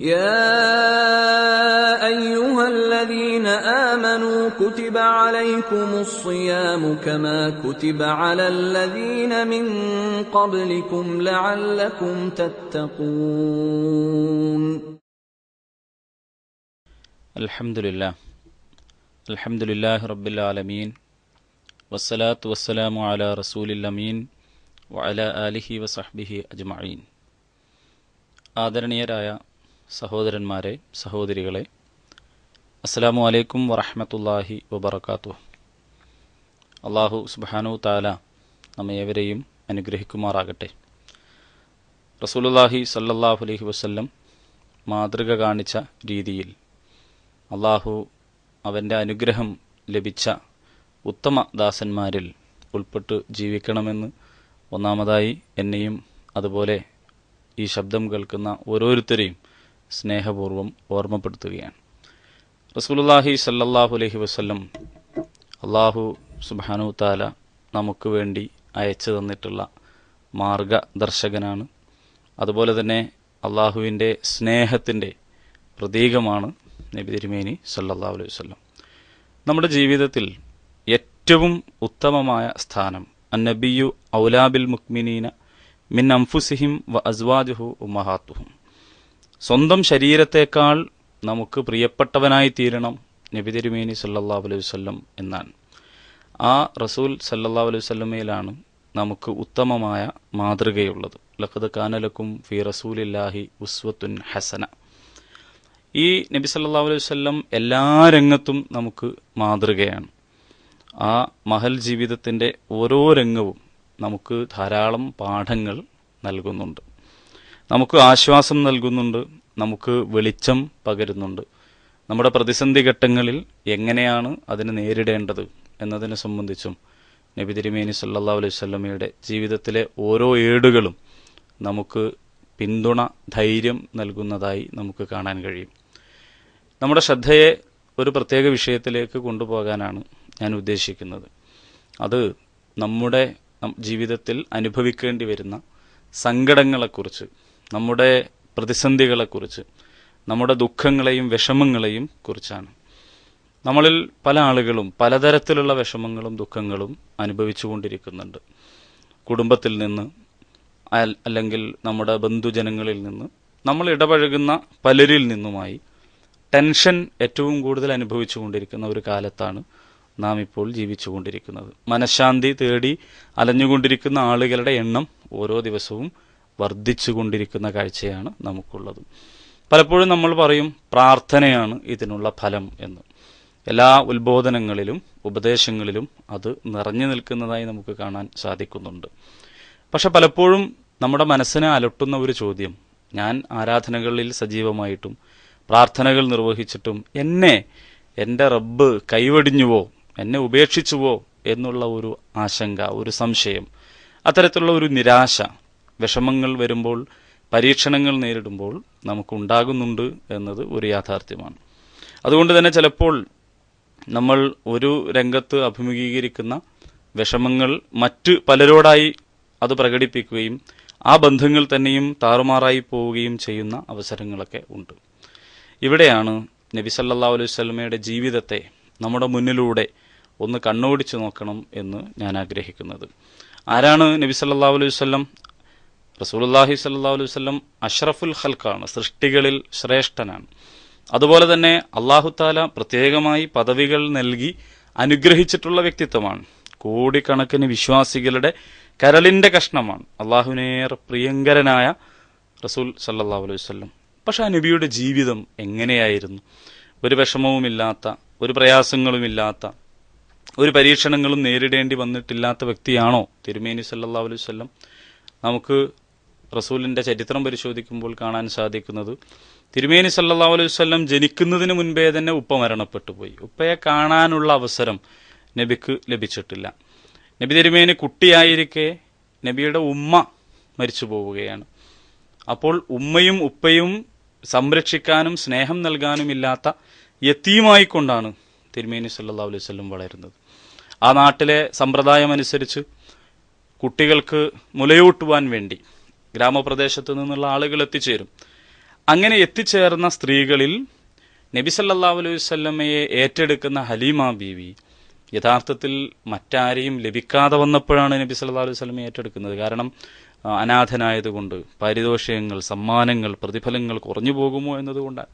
يا ايها الذين امنوا كتب عليكم الصيام كما كتب على الذين من قبلكم لعلكم تتقون الحمد لله الحمد لله رب العالمين والصلاة والسلام على رسول الأمين وعلى آله وصحبه أجمعين ആദരണീയരായ സഹോദരന്മാരെ സഹോദരികളെ അസ്സലാമു അലൈക്കും വറഹമത്തല്ലാഹി വബർക്കാത്തു അള്ളാഹു സുബാനു താല നമ്മേവരെയും അനുഗ്രഹിക്കുമാറാകട്ടെ. റസൂലുള്ളാഹി സല്ലല്ലാഹു അലൈഹി വസ്ല്ലം മാതൃക കാണിച്ച രീതിയിൽ അള്ളാഹു അവന്റെ അനുഗ്രഹം ലഭിച്ച ഉത്തമ ദാസന്മാരിൽ ഉൾപ്പെട്ട് ജീവിക്കണമെന്ന് ഒന്നാമതായി എന്നെയും അതുപോലെ ഈ ശബ്ദം കേൾക്കുന്ന ഓരോരുത്തരെയും സ്നേഹപൂർവം ഓർമ്മപ്പെടുത്തുകയാണ്. റസൂലുള്ളാഹി സല്ലല്ലാഹു അലൈഹി വസല്ലം അള്ളാഹു സുബ്ഹാനഹു താല നമുക്ക് വേണ്ടി അയച്ചു തന്നിട്ടുള്ള മാർഗദർശകനാണ്. അതുപോലെ തന്നെ അള്ളാഹുവിന്റെ സ്നേഹത്തിന്റെ പ്രതീകമാണ് നബി തിരുമേനി സല്ലല്ലാഹു അലൈഹി വസല്ലം. നമ്മുടെ ജീവിതത്തിൽ ഏറ്റവും ഉത്തമമായ സ്ഥാനം അന്നബിയു ഔലാബിൽ മുക്മിനീന മിൻ അംഫുസിഹിം വ അസ്വാജുഹു ഉമ്മഹാത്തുഹും. സ്വന്തം ശരീരത്തേക്കാൾ നമുക്ക് പ്രിയപ്പെട്ടവനായി തീരണം നബി തിരുമേനി സല്ലല്ലാഹു അലൈഹി വല്ലം എന്നാണ്. ആ റസൂൽ സല്ലല്ലാഹു അലൈഹി വസല്ലമയിലാണ് നമുക്ക് ഉത്തമമായ മാതൃകയുള്ളത്. ലഖദ് കാനലക്കും ഫി റസൂലില്ലാഹി ഉസ്വത്തുൻ ഹസന. ഈ നബി സല്ലല്ലാഹു അലൈഹി വല്ലം എല്ലാ രംഗത്തും നമുക്ക് മാതൃകയാണ്. ആ മഹൽ ജീവിതത്തിന്റെ ഓരോ രംഗവും നമുക്ക് ധാരാളം പാഠങ്ങൾ നൽകുന്നുണ്ട്. നമുക്ക് ആശ്വാസം നൽകുന്നുണ്ട് നമുക്ക് വെളിച്ചം പകരുന്നുണ്ട്. നമ്മുടെ പ്രതിസന്ധി ഘട്ടങ്ങളിൽ എങ്ങനെയാണ് അതിനെ നേരിടേണ്ടത് എന്നതിനെ സംബന്ധിച്ചും നബി തിരുമേനി സല്ലാ അലൈഹി വസല്ലമയുടെ ജീവിതത്തിലെ ഓരോ ഏടുകളും നമുക്ക് പിന്തുണ ധൈര്യം നൽകുന്നതായി നമുക്ക് കാണാൻ കഴിയും. നമ്മുടെ ശ്രദ്ധയെ ഒരു പ്രത്യേക വിഷയത്തിലേക്ക് കൊണ്ടുപോകാനാണ് ഞാൻ ഉദ്ദേശിക്കുന്നത്. അത് നമ്മുടെ ജീവിതത്തിൽ അനുഭവിക്കേണ്ടി വരുന്ന സങ്കടങ്ങളെക്കുറിച്ച് നമ്മുടെ പ്രതിസന്ധികളെക്കുറിച്ച് നമ്മുടെ ദുഃഖങ്ങളെയും വിഷമങ്ങളെയും കുറിച്ചാണ്. നമ്മളിൽ പല ആളുകളും പലതരത്തിലുള്ള വിഷമങ്ങളും ദുഃഖങ്ങളും അനുഭവിച്ചു കൊണ്ടിരിക്കുന്നുണ്ട് കുടുംബത്തിൽ നിന്ന് അല്ലെങ്കിൽ നമ്മുടെ ബന്ധുജനങ്ങളിൽ നിന്ന് നമ്മൾ ഇടപഴകുന്ന പലരിൽ നിന്നുമായി ടെൻഷൻ ഏറ്റവും കൂടുതൽ അനുഭവിച്ചു കൊണ്ടിരിക്കുന്ന ഒരു കാലത്താണ് നാം ഇപ്പോൾ ജീവിച്ചുകൊണ്ടിരിക്കുന്നത്. മനഃശാന്തി തേടി അലഞ്ഞുകൊണ്ടിരിക്കുന്ന ആളുകളുടെ എണ്ണം ഓരോ ദിവസവും വർദ്ധിച്ചുകൊണ്ടിരിക്കുന്ന കാഴ്ചയാണ് നമുക്കുള്ളത്. പലപ്പോഴും നമ്മൾ പറയും പ്രാർത്ഥനയാണ് ഇതിനുള്ള ഫലം എന്ന്. എല്ലാ ഉത്ബോധനങ്ങളിലും ഉപദേശങ്ങളിലും അത് നിറഞ്ഞു നിൽക്കുന്നതായി നമുക്ക് കാണാൻ സാധിക്കുന്നുണ്ട്. പക്ഷെ പലപ്പോഴും നമ്മുടെ മനസ്സിനെ അലട്ടുന്ന ഒരു ചോദ്യം ഞാൻ ആരാധനകളിൽ സജീവമായിട്ടും പ്രാർത്ഥനകൾ നിർവഹിച്ചിട്ടും എന്നെ എന്റെ റബ്ബ് കൈവടിഞ്ഞുവോ എന്നെ ഉപേക്ഷിച്ചുവോ എന്നുള്ള ഒരു ആശങ്ക ഒരു സംശയം അത്തരത്തിലുള്ള ഒരു നിരാശ വിഷമങ്ങൾ വരുമ്പോൾ പരീക്ഷണങ്ങൾ നേരിടുമ്പോൾ നമുക്കുണ്ടാകുന്നുണ്ട് എന്നത് ഒരു യാഥാർത്ഥ്യമാണ്. അതുകൊണ്ട് തന്നെ ചിലപ്പോൾ നമ്മൾ ഒരു രംഗത്ത് അഭിമുഖീകരിക്കുന്ന വിഷമങ്ങൾ മറ്റ് പലരോടായി അത് പ്രകടിപ്പിക്കുകയും ആ ബന്ധങ്ങൾ തന്നെയും താറുമാറായി പോവുകയും ചെയ്യുന്ന അവസരങ്ങളൊക്കെ ഉണ്ട്. ഇവിടെയാണ് നബി സല്ലാ അലൈഹി ജീവിതത്തെ നമ്മുടെ മുന്നിലൂടെ ഒന്ന് കണ്ണോടിച്ചു നോക്കണം എന്ന് ഞാൻ ആഗ്രഹിക്കുന്നത്. ആരാണ് നബി സല്ലല്ലാഹു അലൈഹി റസൂലുള്ളാഹി സല്ലല്ലാഹു അലൈഹി വസല്ലം അഷ്റഫുൽ ഖൽക്കാണ് സൃഷ്ടികളിൽ ശ്രേഷ്ഠനാണ്. അതുപോലെ തന്നെ അള്ളാഹു താല പ്രത്യേകമായി പദവികൾ നൽകി അനുഗ്രഹിച്ചിട്ടുള്ള വ്യക്തിത്വമാണ്. കോടിക്കണക്കിന് വിശ്വാസികളുടെ കരളിന്റെ കഷ്ണമാണ് അള്ളാഹുനേറെ പ്രിയങ്കരനായ റസൂൽ സല്ലാ അലൈഹി വസല്ലം. പക്ഷെ ആ നബിയുടെ ജീവിതം എങ്ങനെയായിരുന്നു? ഒരു വിഷമവുമില്ലാത്ത ഒരു പ്രയാസങ്ങളുമില്ലാത്ത ഒരു പരീക്ഷണങ്ങളും നേരിടേണ്ടി വന്നിട്ടില്ലാത്ത വ്യക്തിയാണോ തിരുമേനി സല്ലാ അലൈഹി വസല്ലം? നമുക്ക് റസൂലിന്റെ ചരിത്രം പരിശോധിക്കുമ്പോൾ കാണാൻ സാധിക്കുന്നത് തിരുമേനി സല്ലാ അലൈഹി വസല്ലം ജനിക്കുന്നതിന് മുൻപേ തന്നെ ഉപ്പ മരണപ്പെട്ടു പോയി. ഉപ്പയെ കാണാനുള്ള അവസരം നബിക്ക് ലഭിച്ചിട്ടില്ല. നബി തിരുമേനി കുട്ടിയായിരിക്കെ നബിയുടെ ഉമ്മ മരിച്ചു പോവുകയാണ്. അപ്പോൾ ഉമ്മയും ഉപ്പയും സംരക്ഷിക്കാനും സ്നേഹം നൽകാനും ഇല്ലാത്ത യത്തീമായിക്കൊണ്ടാണ് തിരുമേനി സല്ലല്ലാഹു അലൈഹി വസല്ലം വളരുന്നത്. ആ നാട്ടിലെ സമ്പ്രദായം അനുസരിച്ച് കുട്ടികൾക്ക് മുലയൂട്ടുവാൻ വേണ്ടി ഗ്രാമപ്രദേശത്ത് നിന്നുള്ള ആളുകൾ എത്തിച്ചേരും. അങ്ങനെ എത്തിച്ചേർന്ന സ്ത്രീകളിൽ നബി സല്ലല്ലാഹു അലൈഹി വസല്ലമയെ ഏറ്റെടുക്കുന്ന ഹലീമ ബീവി യഥാർത്ഥത്തിൽ മറ്റാരെയും ലഭിക്കാതെ വന്നപ്പോഴാണ് നബി സല്ലാ അലൈഹി സ്വലമെ ഏറ്റെടുക്കുന്നത്. കാരണം അനാഥനായതുകൊണ്ട് പാരിതോഷികങ്ങൾ സമ്മാനങ്ങൾ പ്രതിഫലങ്ങൾ കുറഞ്ഞു പോകുമോ എന്നതുകൊണ്ടാണ്.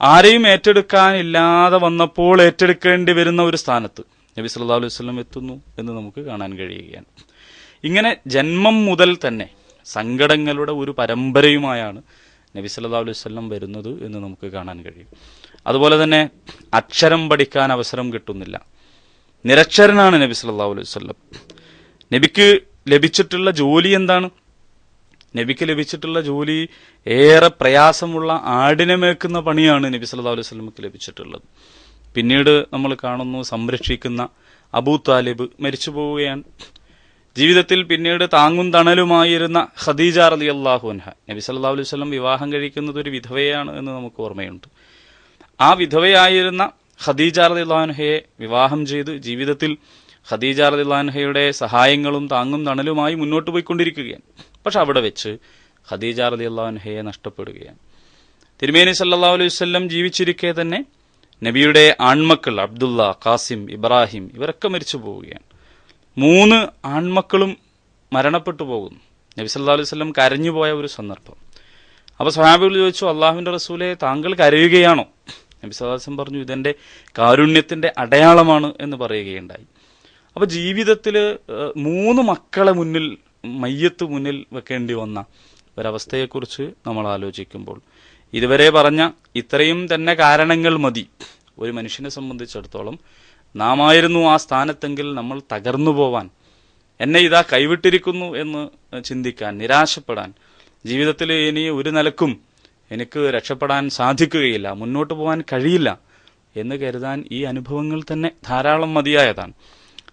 ആരെയും ഏറ്റെടുക്കാനില്ലാതെ വന്നപ്പോൾ ഏറ്റെടുക്കേണ്ടി വരുന്ന ഒരു സ്ഥാനത്ത് നബി സല്ലാ അലൈഹി വസല്ലം എത്തുന്നു എന്ന് നമുക്ക് കാണാൻ കഴിയുകയാണ്. ഇങ്ങനെ ജന്മം മുതൽ തന്നെ സങ്കടങ്ങളുടെ ഒരു പരമ്പരയുമായാണ് നബി സല്ലാ അലൈഹി വരുന്നത് എന്ന് നമുക്ക് കാണാൻ കഴിയും. അതുപോലെ തന്നെ അക്ഷരം പഠിക്കാൻ അവസരം കിട്ടുന്നില്ല. നിരക്ഷരനാണ് നബി സല്ലാ അലൈഹി വസല്ലം. നബിക്ക് ലഭിച്ചിട്ടുള്ള ജോലി എന്താണ്? നബിക്ക് ലഭിച്ചിട്ടുള്ള ജോലി ഏറെ പ്രയാസമുള്ള ആടിനെ മേക്കുന്ന പണിയാണ് നബി സല്ലാ അലൈഹി വസല്ലമക്ക് ലഭിച്ചിട്ടുള്ളത്. പിന്നീട് നമ്മൾ കാണുന്നു സംരക്ഷിക്കുന്ന അബൂ താലിബ് മരിച്ചു പോവുകയാണ് ജീവിതത്തിൽ പിന്നീട് താങ്ങും തണലുമായിരുന്ന ഖദീജ റലി അള്ളാഹുൻഹ നബി സല്ലല്ലാഹു അലൈഹി വസല്ലം വിവാഹം കഴിക്കുന്നത് ഒരു വിധവയാണ് എന്ന് നമുക്ക് ഓർമ്മയുണ്ട്. ആ വിധവയായിരുന്ന ഖദീജ റളിയല്ലാഹുഅൻഹയെ വിവാഹം ചെയ്ത് ജീവിതത്തിൽ ഖദീജ റളിയല്ലാഹുഅൻഹയുടെ സഹായങ്ങളും താങ്ങും തണലുമായി മുന്നോട്ട് പോയിക്കൊണ്ടിരിക്കുകയാണ്. പക്ഷെ അവിടെ വെച്ച് ഖദീജ റളിയല്ലാഹുഅൻഹയെ നഷ്ടപ്പെടുകയാണ്. തിരുമേനി സല്ലാ അലൈഹി വസല്ലം ജീവിച്ചിരിക്കെ തന്നെ നബിയുടെ ആൺമക്കൾ അബ്ദുള്ള ഖാസിം ഇബ്രാഹിം ഇവരൊക്കെ മരിച്ചു പോവുകയാണ് മൂന്ന് ആൺമക്കളും മരണപ്പെട്ടു പോകുന്നു. നബി സല്ലല്ലാഹു അലൈഹി വസല്ലം കരഞ്ഞുപോയ ഒരു സന്ദർഭം. അപ്പോൾ സ്വഹാബികൾ ചോദിച്ചു അള്ളാഹുവിന്റെ റസൂലെ താങ്കൾ കരയുകയാണോ? നബി സദാസം പറഞ്ഞു ഇതെന്റെ കാരുണ്യത്തിന്റെ അടയാളമാണ് എന്ന് പറയുകയുണ്ടായി. അപ്പൊ ജീവിതത്തിൽ ഏഹ്, മൂന്ന് മക്കളെ മുന്നിൽ മയ്യത്ത് മുന്നിൽ വെക്കേണ്ടി വന്ന ഒരവസ്ഥയെക്കുറിച്ച് നമ്മൾ ആലോചിക്കുമ്പോൾ ഇതുവരെ പറഞ്ഞ ഇത്രയും തന്നെ കാരണങ്ങൾ മതി. ഒരു മനുഷ്യനെ സംബന്ധിച്ചിടത്തോളം നാം ആയിരുന്നു ആ സ്ഥാനത്തെങ്കിൽ നമ്മൾ തകർന്നു പോവാൻ. എന്നെ ഇതാ കൈവിട്ടിരിക്കുന്നു എന്ന് ചിന്തിക്കാൻ നിരാശപ്പെടാൻ ജീവിതത്തിൽ ഇനി ഒരു നിലക്കും എനിക്ക് രക്ഷപ്പെടാൻ സാധിക്കുകയില്ല മുന്നോട്ട് പോകാൻ കഴിയില്ല എന്ന് കരുതാൻ ഈ അനുഭവങ്ങൾ തന്നെ ധാരാളം മതിയായതാണ്.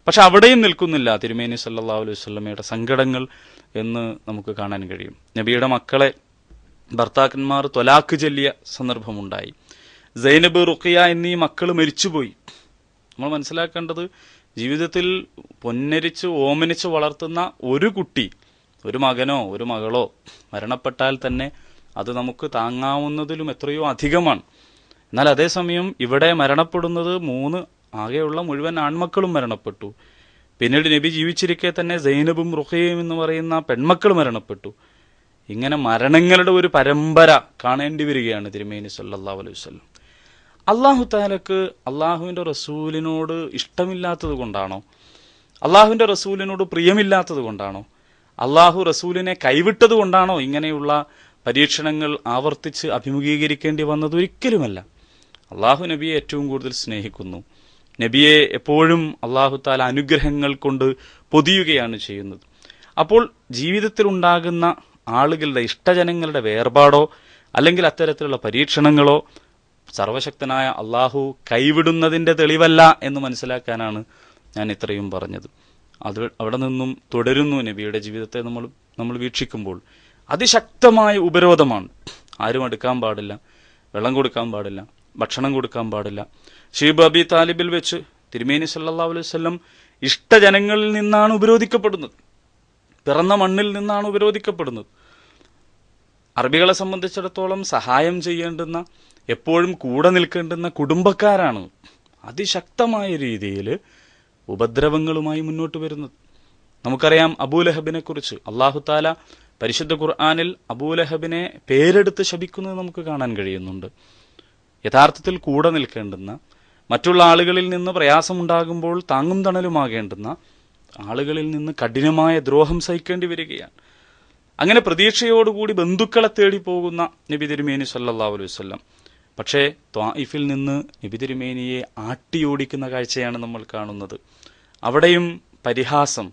പക്ഷെ അവിടെയും നിൽക്കുന്നില്ല തിരുമേനി സല്ലാ അലൈഹി വസല്ലമയുടെ സങ്കടങ്ങൾ എന്ന് നമുക്ക് കാണാൻ കഴിയും. നബിയുടെ മക്കളെ ഭർത്താക്കന്മാർ തൊലാക്ക് ചൊല്ലിയ സന്ദർഭമുണ്ടായി. സൈനബ് റുഖിയ എന്നീ മക്കൾ മരിച്ചുപോയി. നമ്മൾ മനസ്സിലാക്കേണ്ടത് ജീവിതത്തിൽ പൊന്നരിച്ച് ഓമനിച്ച് വളർത്തുന്ന ഒരു കുട്ടി ഒരു മകനോ ഒരു മകളോ മരണപ്പെട്ടാൽ തന്നെ അത് നമുക്ക് താങ്ങാവുന്നതിലും എത്രയോ അധികമാണ്. എന്നാൽ അതേസമയം ഇവിടെ മരണപ്പെടുന്നത് മൂന്ന് ആകെയുള്ള മുഴുവൻ ആൺമക്കളും മരണപ്പെട്ടു. പിന്നീട് നബി ജീവിച്ചിരിക്കെ തന്നെ സൈനബും റുഹയും എന്ന് പറയുന്ന പെൺമക്കൾ മരണപ്പെട്ടു. ഇങ്ങനെ മരണങ്ങളുടെ ഒരു പരമ്പര കാണേണ്ടി വരികയാണ് തിരുമേനി സല്ലാ അലൈഹി അള്ളാഹു താലക്ക് അള്ളാഹുവിന്റെ റസൂലിനോട് ഇഷ്ടമില്ലാത്തത് കൊണ്ടാണോ? അള്ളാഹുവിന്റെ റസൂലിനോട് പ്രിയമില്ലാത്തത് കൊണ്ടാണോ? അള്ളാഹു റസൂലിനെ കൈവിട്ടത് കൊണ്ടാണോ ഇങ്ങനെയുള്ള പരീക്ഷണങ്ങൾ ആവർത്തിച്ച് അഭിമുഖീകരിക്കേണ്ടി വന്നത്? ഒരിക്കലുമല്ല. അള്ളാഹു നബിയെ ഏറ്റവും കൂടുതൽ സ്നേഹിക്കുന്നു. നബിയെ എപ്പോഴും അള്ളാഹു താല അനുഗ്രഹങ്ങൾ കൊണ്ട് പൊതിയുകയാണ് ചെയ്യുന്നത്. അപ്പോൾ ജീവിതത്തിൽ ഉണ്ടാകുന്ന ആളുകളുടെ ഇഷ്ടജനങ്ങളുടെ വേർപാടോ അല്ലെങ്കിൽ അത്തരത്തിലുള്ള പരീക്ഷണങ്ങളോ സർവശക്തനായ അള്ളാഹു കൈവിടുന്നതിന്റെ തെളിവല്ല എന്ന് മനസ്സിലാക്കാനാണ് ഞാൻ ഇത്രയും പറഞ്ഞത്. അത് അവിടെ നിന്നും തുടരുന്നു നബിയുടെ ജീവിതത്തെ നമ്മൾ നമ്മൾ വീക്ഷിക്കുമ്പോൾ. അതിശക്തമായ ഉപരോധമാണ്. ആരും എടുക്കാൻ പാടില്ല. വെള്ളം കൊടുക്കാൻ പാടില്ല. ഭക്ഷണം കൊടുക്കാൻ പാടില്ല. ഷീബ് അബി താലിബിൽ വെച്ച് തിരുമേനി സല്ലാ അലൈവല്ലം ഇഷ്ടജനങ്ങളിൽ നിന്നാണ് ഉപരോധിക്കപ്പെടുന്നത്. പിറന്ന മണ്ണിൽ നിന്നാണ് ഉപരോധിക്കപ്പെടുന്നത്. അറബികളെ സംബന്ധിച്ചിടത്തോളം സഹായം ചെയ്യേണ്ടുന്ന എപ്പോഴും കൂടെ നിൽക്കേണ്ടുന്ന കുടുംബക്കാരാണ് അതിശക്തമായ രീതിയിൽ ഉപദ്രവങ്ങളുമായി മുന്നോട്ട് വരുന്നത്. നമുക്കറിയാം അബൂലഹബിനെ കുറിച്ച്. അള്ളാഹു താല പരിശുദ്ധ ഖുർആാനിൽ അബൂലഹബിനെ പേരെടുത്ത് ശപിക്കുന്നത് നമുക്ക് കാണാൻ കഴിയുന്നുണ്ട്. യഥാർത്ഥത്തിൽ കൂടെ നിൽക്കേണ്ടുന്ന മറ്റുള്ള ആളുകളിൽ നിന്ന് പ്രയാസമുണ്ടാകുമ്പോൾ താങ്ങും തണലുമാകേണ്ടുന്ന ആളുകളിൽ നിന്ന് കഠിനമായ ദ്രോഹം സഹിക്കേണ്ടി വരികയാണ്. അങ്ങനെ പ്രതീക്ഷയോടുകൂടി ബന്ധുക്കളെ തേടി പോകുന്ന നബി തിരുമേനി സല്ലാ അലൈവല്ലം പക്ഷേ ത്വായിഫിൽ നിന്ന് നബി തിരുമേനിയെ ആട്ടിയോടിക്കുന്ന കാഴ്ചയാണ് നമ്മൾ കാണുന്നത്. അവിടെയും പരിഹാസം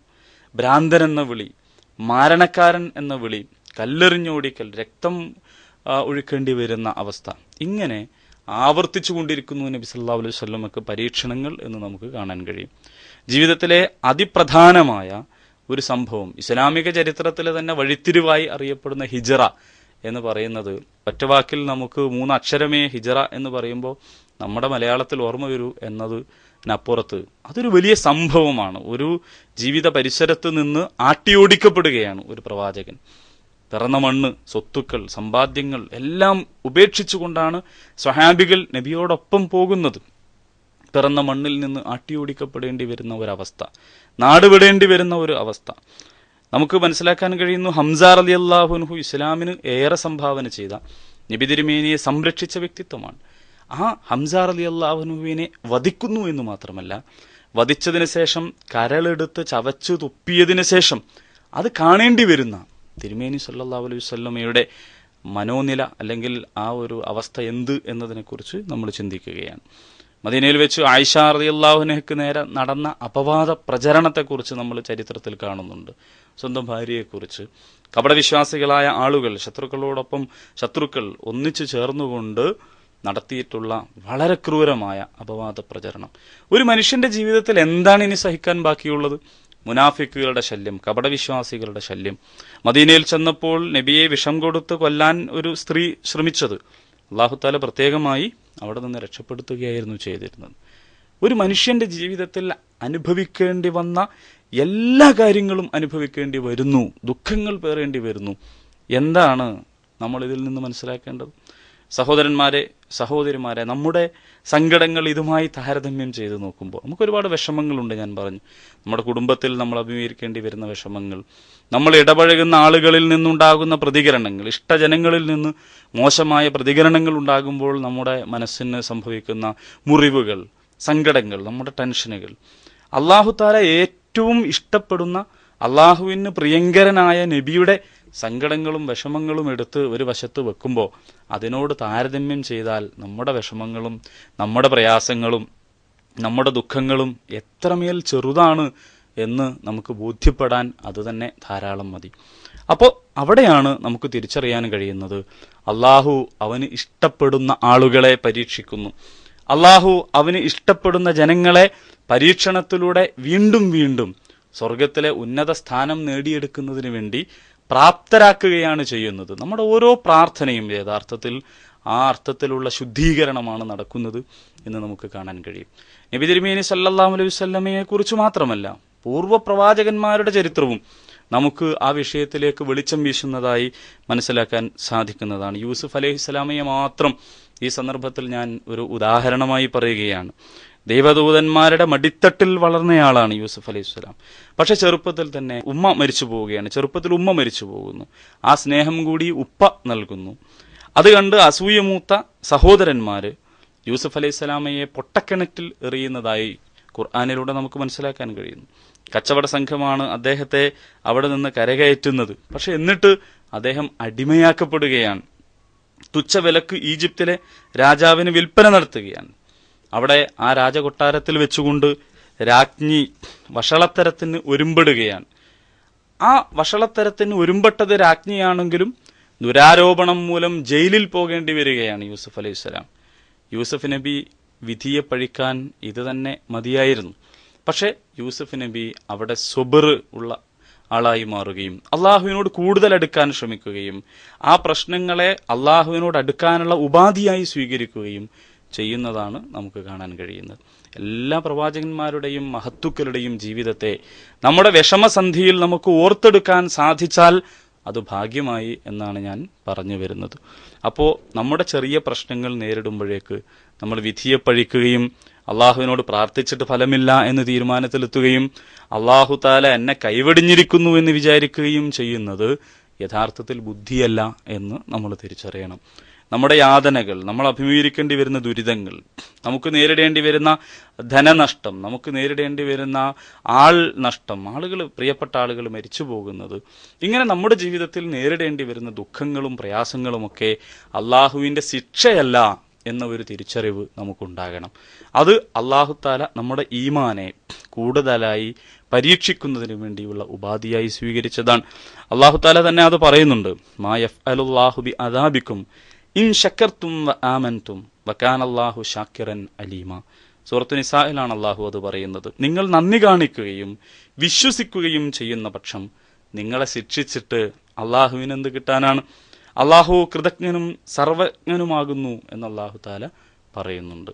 ഭ്രാന്തൻ എന്ന വിളി മാരണക്കാരൻ എന്ന വിളി കല്ലെറിഞ്ഞോടിക്കൽ രക്തം ഒഴുക്കേണ്ടി വരുന്ന അവസ്ഥ. ഇങ്ങനെ ആവർത്തിച്ചു കൊണ്ടിരിക്കുന്നു നബി സല്ലല്ലാഹു അലൈഹി വസല്ലമക്ക് പരീക്ഷണങ്ങൾ എന്ന് നമുക്ക് കാണാൻ കഴിയും. ജീവിതത്തിലെ അതിപ്രധാനമായ ഒരു സംഭവം ഇസ്ലാമിക ചരിത്രത്തിലെ തന്നെ വഴിത്തിരിവായി അറിയപ്പെടുന്ന ഹിജറ എന്ന് പറയുന്നത്. ഒറ്റവാക്കിൽ നമുക്ക് മൂന്ന് അക്ഷരമേ ഹിജറ എന്ന് പറയുമ്പോൾ നമ്മുടെ മലയാളത്തിൽ ഓർമ്മ വരൂ എന്നതിനപ്പുറത്ത് അതൊരു വലിയ സംഭവമാണ്. ഒരു ജീവിത പരിസരത്ത് നിന്ന് ആട്ടിയോടിക്കപ്പെടുകയാണ് ഒരു പ്രവാചകൻ. പിറന്ന മണ്ണ് സ്വത്തുക്കൾ സമ്പാദ്യങ്ങൾ എല്ലാം ഉപേക്ഷിച്ചുകൊണ്ടാണ് സ്വഹാബികൾ നബിയോടൊപ്പം പോകുന്നത്. പിറന്ന മണ്ണിൽ നിന്ന് ആട്ടിയോടിക്കപ്പെടേണ്ടി വരുന്ന ഒരവസ്ഥ നാടുവിടേണ്ടി വരുന്ന ഒരു അവസ്ഥ. നമുക്ക് മനസ്സിലാക്കാൻ കഴിയുന്നു ഹംസാർ അലി അള്ളാഹുൻഹു ഇസ്ലാമിന് ഏറെ സംഭാവന ചെയ്ത നബി തിരുമേനിയെ സംരക്ഷിച്ച വ്യക്തിത്വമാണ്. ആ ഹംസാർ അലി അള്ളാഹുനുവിനെ വധിക്കുന്നു എന്ന് മാത്രമല്ല വധിച്ചതിന് ശേഷം കരളെടുത്ത് ചവച്ചു തുപ്പിയതിനു ശേഷം അത് കാണേണ്ടി വരുന്ന തിരുമേനി സല്ലാ അലൈഹി വല്ലമയുടെ മനോനില അല്ലെങ്കിൽ ആ ഒരു അവസ്ഥ എന്ത് എന്നതിനെക്കുറിച്ച് നമ്മൾ ചിന്തിക്കുകയാണ്. മദീനയിൽ വെച്ച് ആയിഷ റളിയല്ലാഹുനഹക്ക് നേരെ നടന്ന അപവാദ പ്രചരണത്തെക്കുറിച്ച് നമ്മൾ ചരിത്രത്തിൽ കാണുന്നുണ്ട്. സ്വന്തം ഭാര്യയെക്കുറിച്ച്. കപടവിശ്വാസികളായ ആളുകൾ ശത്രുക്കളോടൊപ്പം ശത്രുക്കൾ ഒന്നിച്ചു ചേർന്നുകൊണ്ട് നടത്തിയിട്ടുള്ള വളരെ ക്രൂരമായ അപവാദ പ്രചരണം. ഒരു മനുഷ്യന്റെ ജീവിതത്തിൽ എന്താണ് ഇനി സഹിക്കാൻ ബാക്കിയുള്ളത്? മുനാഫിക്കുകളുടെ ശല്യം കപടവിശ്വാസികളുടെ ശല്യം. മദീനയിൽ ചെന്നപ്പോൾ നബിയെ വിഷം കൊടുത്ത് കൊല്ലാൻ ഒരു സ്ത്രീ ശ്രമിച്ചത്. അള്ളാഹുത്താല പ്രത്യേകമായി അവിടെ നിന്ന് രക്ഷപ്പെടുത്തുകയായിരുന്നു ചെയ്തിരുന്നത്. ഒരു മനുഷ്യന്റെ ജീവിതത്തിൽ അനുഭവിക്കേണ്ടി വന്ന എല്ലാ കാര്യങ്ങളും അനുഭവിക്കേണ്ടി വരുന്നു. ദുഃഖങ്ങൾ പേറേണ്ടി വരുന്നു. എന്താണ് നമ്മൾ ഇതിൽ നിന്ന് മനസ്സിലാക്കേണ്ടത്? സഹോദരന്മാരെ സഹോദരിമാരെ നമ്മുടെ സങ്കടങ്ങൾ ഇതുമായി താരതമ്യം ചെയ്ത് നോക്കുമ്പോൾ നമുക്ക് ഒരുപാട് വിഷമങ്ങളുണ്ട് ഞാൻ പറഞ്ഞു. നമ്മുടെ കുടുംബത്തിൽ നമ്മൾ അഭിമുഖീകരിക്കേണ്ടി വരുന്ന വിഷമങ്ങൾ നമ്മൾ ഇടപഴകുന്ന ആളുകളിൽ നിന്നുണ്ടാകുന്ന പ്രതികരണങ്ങൾ ഇഷ്ടജനങ്ങളിൽ നിന്ന് മോശമായ പ്രതികരണങ്ങൾ ഉണ്ടാകുമ്പോൾ നമ്മുടെ മനസ്സിന് സംഭവിക്കുന്ന മുറിവുകൾ സങ്കടങ്ങൾ നമ്മുടെ ടെൻഷനുകൾ. അള്ളാഹു താല ഏറ്റവും ഇഷ്ടപ്പെടുന്ന അള്ളാഹുവിന് പ്രിയങ്കരനായ നബിയുടെ സങ്കടങ്ങളും വിഷമങ്ങളും എടുത്ത് ഒരു വശത്ത് വെക്കുമ്പോൾ അതിനോട് താരതമ്യം ചെയ്താൽ നമ്മുടെ വിഷമങ്ങളും നമ്മുടെ പ്രയാസങ്ങളും നമ്മുടെ ദുഃഖങ്ങളും എത്രമേൽ ചെറുതാണ് എന്ന് നമുക്ക് ബോധ്യപ്പെടാൻ അതുതന്നെ ധാരാളം മതി. അപ്പോൾ അവിടെയാണ് നമുക്ക് തിരിച്ചറിയാൻ കഴിയുന്നത്. അള്ളാഹു അവന് ഇഷ്ടപ്പെടുന്ന ആളുകളെ പരീക്ഷിക്കുന്നു. അള്ളാഹു അവന് ഇഷ്ടപ്പെടുന്ന ജനങ്ങളെ പരീക്ഷണത്തിലൂടെ വീണ്ടും വീണ്ടും സ്വർഗത്തിലെ ഉന്നത സ്ഥാനം നേടിയെടുക്കുന്നതിന് വേണ്ടി പ്രാപ്തരാക്കുകയാണ് ചെയ്യുന്നത്. നമ്മുടെ ഓരോ പ്രാർത്ഥനയും യഥാർത്ഥത്തിൽ ആ അർത്ഥത്തിലുള്ള ശുദ്ധീകരണമാണ് നടക്കുന്നത് എന്ന് നമുക്ക് കാണാൻ കഴിയും. നബി തിരുമേനി സല്ലല്ലാഹു അലൈഹി വസല്ലമയെ കുറിച്ച് മാത്രമല്ല പൂർവ പ്രവാചകന്മാരുടെ ചരിത്രവും നമുക്ക് ആ വിഷയത്തിലേക്ക് വെളിച്ചം വീശുന്നതായി മനസ്സിലാക്കാൻ സാധിക്കുന്നതാണ്. യൂസുഫ് അലൈഹി സ്വലാമയെ മാത്രം ഈ സന്ദർഭത്തിൽ ഞാൻ ഒരു ഉദാഹരണമായി പറയുകയാണ്. ദൈവദൂതന്മാരുടെ മടിത്തട്ടിൽ വളർന്നയാളാണ് യൂസുഫ് അലൈഹി സ്വലാം. പക്ഷെ ചെറുപ്പത്തിൽ തന്നെ ഉമ്മ മരിച്ചു പോവുകയാണ്. ചെറുപ്പത്തിൽ ഉമ്മ മരിച്ചു പോകുന്നു. ആ സ്നേഹം കൂടി ഉപ്പ നൽകുന്നു. അത് കണ്ട് അസൂയമൂത്ത സഹോദരന്മാർ യൂസുഫ് അലൈഹി സ്വലാമയെ പൊട്ടക്കിണറ്റിൽ എറിയുന്നതായി ഖുർആാനിലൂടെ നമുക്ക് മനസ്സിലാക്കാൻ കഴിയുന്നു. കച്ചവട സംഘമാണ് അദ്ദേഹത്തെ അവിടെ നിന്ന് കരകയറ്റുന്നത്. പക്ഷെ എന്നിട്ട് അദ്ദേഹം അടിമയാക്കപ്പെടുകയാണ്. തുച്ഛവിലക്ക് ഈജിപ്തിലെ രാജാവിന് വിൽപ്പന നടത്തുകയാണ്. അവിടെ ആ രാജകൊട്ടാരത്തിൽ വെച്ചുകൊണ്ട് രാജ്ഞി വഷളത്തരത്തിന് ഒരുമ്പെടുകയാണ്. ആ വഷളത്തരത്തിന് ഒരുമ്പെട്ടത് രാജ്ഞിയാണെങ്കിലും ദുരാരോപണം മൂലം ജയിലിൽ പോകേണ്ടി വരികയാണ് യൂസുഫ് അലൈഹി സ്വലാം യൂസുഫ് നബി വിധിയെ പഴിക്കാൻ ഇത് തന്നെ മതിയായിരുന്നു. പക്ഷെ യൂസഫ് നബി അവിടെ സുബർ ഉള്ള ആളായി മാറുകയും അള്ളാഹുവിനോട് കൂടുതൽ അടുക്കാൻ ശ്രമിക്കുകയും ആ പ്രശ്നങ്ങളെ അള്ളാഹുവിനോട് അടുക്കാനുള്ള ഉപാധിയായി സ്വീകരിക്കുകയും ചെയ്യുന്നതാണ് നമുക്ക് കാണാൻ കഴിയുന്നത്. എല്ലാ പ്രവാചകന്മാരുടെയും മഹത്തുക്കളുടെയും ജീവിതത്തെ നമ്മുടെ വിഷമസന്ധിയിൽ നമുക്ക് ഓർത്തെടുക്കാൻ സാധിച്ചാൽ അത് ഭാഗ്യമായി എന്നാണ് ഞാൻ പറഞ്ഞു വരുന്നത്. അപ്പോൾ നമ്മുടെ ചെറിയ പ്രശ്നങ്ങൾ നേരിടുമ്പോഴേക്ക് നമ്മൾ വിധിയെ പഴിക്കുകയും അള്ളാഹുവിനോട് പ്രാർത്ഥിച്ചിട്ട് ഫലമില്ല എന്ന് തീരുമാനത്തിലെത്തുകയും അള്ളാഹു താല എന്നെ കൈവടിഞ്ഞിരിക്കുന്നു എന്ന് വിചാരിക്കുകയും ചെയ്യുന്നത് യഥാർത്ഥത്തിൽ ബുദ്ധിയല്ല എന്ന് നമ്മൾ തിരിച്ചറിയണം. നമ്മുടെ യാതനകൾ നമ്മൾ അഭിമുഖീകരിക്കേണ്ടി വരുന്ന ദുരിതങ്ങൾ നമുക്ക് നേരിടേണ്ടി വരുന്ന ധനനഷ്ടം നമുക്ക് നേരിടേണ്ടി വരുന്ന ആൾ നഷ്ടം ആളുകൾ പ്രിയപ്പെട്ട ആളുകൾ മരിച്ചു പോകുന്നത് ഇങ്ങനെ നമ്മുടെ ജീവിതത്തിൽ നേരിടേണ്ടി വരുന്ന ദുഃഖങ്ങളും പ്രയാസങ്ങളുമൊക്കെ അള്ളാഹുവിന്റെ ശിക്ഷയല്ല എന്ന ഒരു തിരിച്ചറിവ് നമുക്കുണ്ടാകണം. അത് അള്ളാഹുത്താല നമ്മുടെ ഈമാനെ കൂടുതലായി പരീക്ഷിക്കുന്നതിന് വേണ്ടിയുള്ള ഉപാധിയായി സ്വീകരിച്ചതാണ്. അള്ളാഹുത്താല തന്നെ അത് പറയുന്നുണ്ട് മാ എഫ് അലുല്ലാഹുബി അദാബിക്കും ഇൻ ഷക്കർത്തും ആമൻതും വക്കാൻ അള്ളാഹു ഷാക്കിറൻ അലീമ. സൂറത്തു നിസാഹിലാണ് അള്ളാഹു അത് പറയുന്നത്. നിങ്ങൾ നന്ദി കാണിക്കുകയും വിശ്വസിക്കുകയും ചെയ്യുന്ന പക്ഷം നിങ്ങളെ ശിക്ഷിച്ചിട്ട് അള്ളാഹുവിനെന്ത് കിട്ടാനാണ്? അള്ളാഹു കൃതജ്ഞനും സർവജ്ഞനുമാകുന്നു എന്ന് അള്ളാഹു താല പറയുന്നുണ്ട്.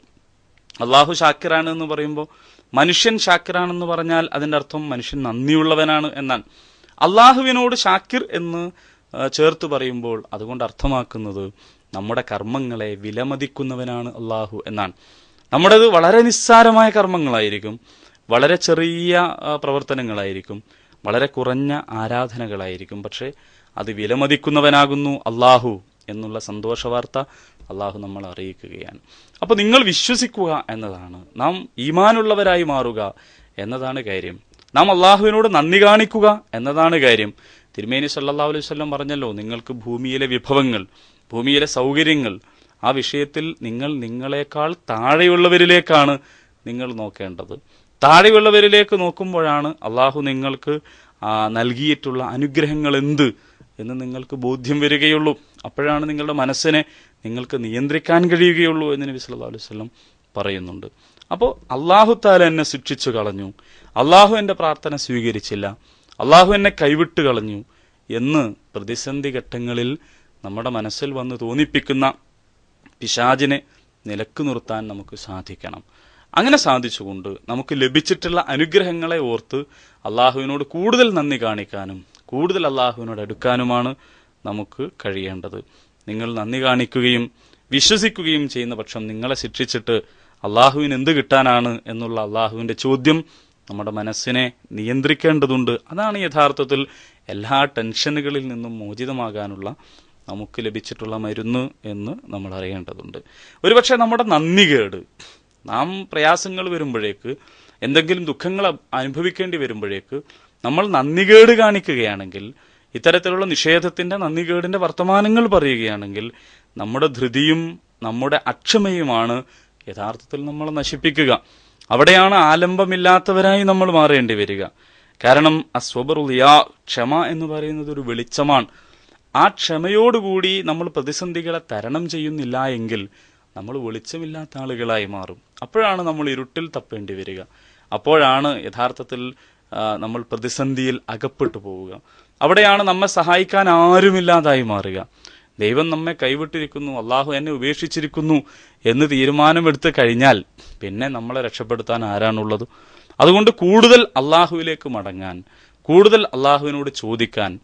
അള്ളാഹു ഷാക്കിറാണ് എന്ന് പറയുമ്പോൾ മനുഷ്യൻ ഷാക്കിറാണെന്ന് പറഞ്ഞാൽ അതിന്റെ അർത്ഥം മനുഷ്യൻ നന്ദിയുള്ളവനാണ് എന്നാണ്. അള്ളാഹുവിനോട് ഷാക്കിർ എന്ന് ചേർത്ത് പറയുമ്പോൾ അതുകൊണ്ട് അർത്ഥമാക്കുന്നത് നമ്മുടെ കർമ്മങ്ങളെ വിലമതിക്കുന്നവനാണ് അള്ളാഹു എന്നാണ്. നമ്മുടേത് വളരെ നിസ്സാരമായ കർമ്മങ്ങളായിരിക്കും വളരെ ചെറിയ പ്രവർത്തനങ്ങളായിരിക്കും വളരെ കുറഞ്ഞ ആരാധനകളായിരിക്കും. പക്ഷേ അത് വിലമതിക്കുന്നവനാകുന്നു അള്ളാഹു എന്നുള്ള സന്തോഷ വാർത്ത അള്ളാഹു നമ്മൾ അറിയിക്കുകയാണ്. അപ്പോൾ നിങ്ങൾ വിശ്വസിക്കുക എന്നതാണ്. നാം ഈമാനുള്ളവരായി മാറുക എന്നതാണ് കാര്യം. നാം അള്ളാഹുവിനോട് നന്ദി കാണിക്കുക എന്നതാണ് കാര്യം. തിരുമേനി സല്ലാ അലൈഹി വസല്ലം പറഞ്ഞല്ലോ നിങ്ങൾക്ക് ഭൂമിയിലെ വിഭവങ്ങൾ ഭൂമിയിലെ സൗകര്യങ്ങൾ ആ വിഷയത്തിൽ നിങ്ങൾ നിങ്ങളെക്കാൾ താഴെയുള്ളവരിലേക്കാണ് നിങ്ങൾ നോക്കേണ്ടത്. താഴെയുള്ളവരിലേക്ക് നോക്കുമ്പോഴാണ് അള്ളാഹു നിങ്ങൾക്ക് നൽകിയിട്ടുള്ള അനുഗ്രഹങ്ങൾ എന്ത് എന്ന് നിങ്ങൾക്ക് ബോധ്യം വരികയുള്ളൂ. അപ്പോഴാണ് നിങ്ങളുടെ മനസ്സിനെ നിങ്ങൾക്ക് നിയന്ത്രിക്കാൻ കഴിയുകയുള്ളൂ എന്ന് നബി സല്ലല്ലാഹു അലൈഹി വസല്ലം പറയുന്നുണ്ട്. അപ്പോൾ അള്ളാഹു താല എന്നെ ശിക്ഷിച്ചു കളഞ്ഞു. അള്ളാഹു എന്റെ പ്രാർത്ഥന സ്വീകരിച്ചില്ല. അള്ളാഹു എന്നെ കൈവിട്ട് കളഞ്ഞു എന്ന് പ്രതിസന്ധി ഘട്ടങ്ങളിൽ നമ്മുടെ മനസ്സിൽ വന്ന് തോന്നിപ്പിക്കുന്ന പിശാചിനെ നിലയ്ക്ക് നിർത്താൻ നമുക്ക് സാധിക്കണം. അങ്ങനെ സാധിച്ചുകൊണ്ട് നമുക്ക് ലഭിച്ചിട്ടുള്ള അനുഗ്രഹങ്ങളെ ഓർത്ത് അള്ളാഹുവിനോട് കൂടുതൽ നന്ദി കാണിക്കാനും കൂടുതൽ അള്ളാഹുവിനോട് അടുക്കാനുമാണ് നമുക്ക് കഴിയേണ്ടത്. നിങ്ങൾ നന്ദി കാണിക്കുകയും വിശ്വസിക്കുകയും ചെയ്യുന്ന പക്ഷം നിങ്ങളെ ശിക്ഷിച്ചിട്ട് അള്ളാഹുവിന് എന്ത് കിട്ടാനാണ് എന്നുള്ള അള്ളാഹുവിന്റെ ചോദ്യം നമ്മുടെ മനസ്സിനെ നിയന്ത്രിക്കേണ്ടതുണ്ട്. അതാണ് യഥാർത്ഥത്തിൽ എല്ലാ ടെൻഷനുകളിൽ നിന്നും മോചിതമാകാനുള്ള നമുക്ക് ലഭിച്ചിട്ടുള്ള മരുന്ന് എന്ന് നമ്മൾ അറിയേണ്ടതുണ്ട്. ഒരുപക്ഷെ നമ്മുടെ നന്ദികേട് നാം പ്രയാസങ്ങൾ വരുമ്പോഴേക്ക് എന്തെങ്കിലും ദുഃഖങ്ങൾ അനുഭവിക്കേണ്ടി വരുമ്പോഴേക്ക് നമ്മൾ നന്ദികേട് കാണിക്കുകയാണെങ്കിൽ ഇത്തരത്തിലുള്ള നിഷേധത്തിന്റെ നന്ദികേടിന്റെ വർത്തമാനങ്ങൾ പറയുകയാണെങ്കിൽ നമ്മുടെ ധൃതിയും നമ്മുടെ അക്ഷമയുമാണ് യഥാർത്ഥത്തിൽ നമ്മൾ നശിപ്പിക്കുക. അവിടെയാണ് ആലംബമില്ലാത്തവരായി നമ്മൾ മാറേണ്ടി വരിക. കാരണം അസ്വബറുലിയാ ക്ഷമ എന്ന് പറയുന്നത് ഒരു വെളിച്ചമാണ്. ആ ക്ഷമയോടുകൂടി നമ്മൾ പ്രതിസന്ധികളെ തരണം ചെയ്യുന്നില്ല എങ്കിൽ നമ്മൾ വെളിച്ചമില്ലാത്ത ആളുകളായി മാറും. അപ്പോഴാണ് നമ്മൾ ഇരുട്ടിൽ തപ്പേണ്ടി വരിക. അപ്പോഴാണ് യഥാർത്ഥത്തിൽ നമ്മൾ പ്രതിസന്ധിയിൽ അകപ്പെട്ടു പോവുക. അവിടെയാണ് നമ്മെ സഹായിക്കാൻ ആരുമില്ലാതായി മാറുക. ദൈവം നമ്മെ കൈവിട്ടിരിക്കുന്നു അള്ളാഹു എന്നെ ഉപേക്ഷിച്ചിരിക്കുന്നു എന്ന് തീരുമാനമെടുത്ത് കഴിഞ്ഞാൽ പിന്നെ നമ്മളെ രക്ഷപ്പെടുത്താൻ ആരാണുള്ളത്? അതുകൊണ്ട് കൂടുതൽ അള്ളാഹുവിലേക്ക് മടങ്ങാൻ കൂടുതൽ അള്ളാഹുവിനോട് ചോദിക്കാൻ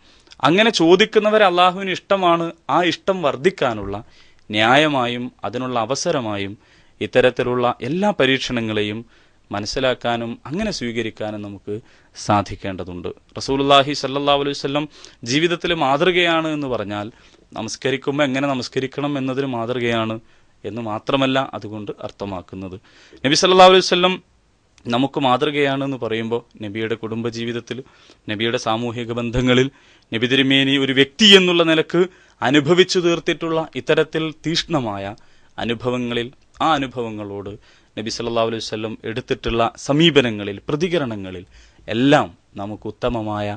അങ്ങനെ ചോദിക്കുന്നവരെ അള്ളാഹുവിന് ഇഷ്ടമാണ് ആ ഇഷ്ടം വർദ്ധിക്കാനുള്ള ന്യായമായും അതിനുള്ള അവസരമായും ഇത്തരത്തിലുള്ള എല്ലാ പരീക്ഷണങ്ങളെയും മനസ്സിലാക്കാനും അങ്ങനെ സ്വീകരിക്കാനും നമുക്ക് സാധിക്കേണ്ടതുണ്ട്. റസൂലുള്ളാഹി സല്ലാ അലൈഹി വസല്ലം ജീവിതത്തിൽ മാതൃകയാണ് എന്ന് പറഞ്ഞാൽ നമസ്കരിക്കുമ്പോൾ എങ്ങനെ നമസ്കരിക്കണം എന്നതിന് മാതൃകയാണ് എന്ന് മാത്രമല്ല അതുകൊണ്ട് അർത്ഥമാക്കുന്നത്. നബി സല്ലാ അലൈഹി വസല്ലം നമുക്ക് മാതൃകയാണ് എന്ന് പറയുമ്പോൾ നബിയുടെ കുടുംബ ജീവിതത്തിൽ നബിയുടെ സാമൂഹിക ബന്ധങ്ങളിൽ നബി തിരുമേനി ഒരു വ്യക്തി എന്നുള്ള നിലയ്ക്ക് അനുഭവിച്ചു തീർത്തിട്ടുള്ള ഇത്തരത്തിൽ തീഷ്ണമായ അനുഭവങ്ങളിൽ ആ അനുഭവങ്ങളോട് നബി സല്ലാ അലൈഹി വസല്ലം എടുത്തിട്ടുള്ള സമീപനങ്ങളിൽ പ്രതികരണങ്ങളിൽ എല്ലാം നമുക്ക് ഉത്തമമായ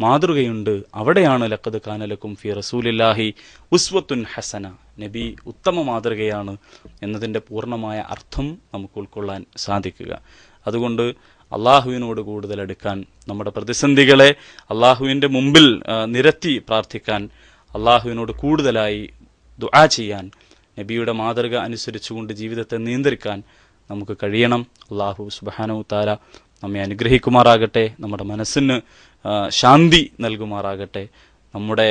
മാതൃകയുണ്ട്. അവിടെയാണ് ലക്കത് കാനലക്കും ഫി റസൂലില്ലാഹി ഉസ്വത്തുൻ ഹസന. നബി ഉത്തമ മാതൃകയാണ് എന്നതിന്റെ പൂർണമായ അർത്ഥം നമുക്ക് ഉൾക്കൊള്ളാൻ സാധിക്കുക. അതുകൊണ്ട് അള്ളാഹുവിനോട് കൂടുതൽ എടുക്കാൻ നമ്മുടെ പ്രതിസന്ധികളെ അള്ളാഹുവിന്റെ മുമ്പിൽ നിരത്തി പ്രാർത്ഥിക്കാൻ അള്ളാഹുവിനോട് കൂടുതലായി ദുആ ചെയ്യാൻ നബിയുടെ മാതൃക അനുസരിച്ചുകൊണ്ട് ജീവിതത്തെ നിയന്ത്രിക്കാൻ നമുക്ക് കഴിയണം. അള്ളാഹു സുബാനു താല നമ്മെ അനുഗ്രഹിക്കുമാറാകട്ടെ. നമ്മുടെ മനസ്സിന് ശാന്തി നൽകുമാറാകട്ടെ. നമ്മുടെ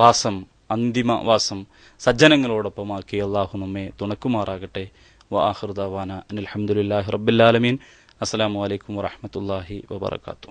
വാസം അന്തിമ വാസം സജ്ജനങ്ങളോടൊപ്പമാക്കി അള്ളാഹു നമ്മെ തുണക്കുമാറാകട്ടെ. വാഹൃദാന അനിൽഹമുല്ലാഹി റബ്ബുലാലമീൻ അസ്സലാമു അലൈക്കും വാഹമത്തല്ലാഹി വബർക്കാത്തു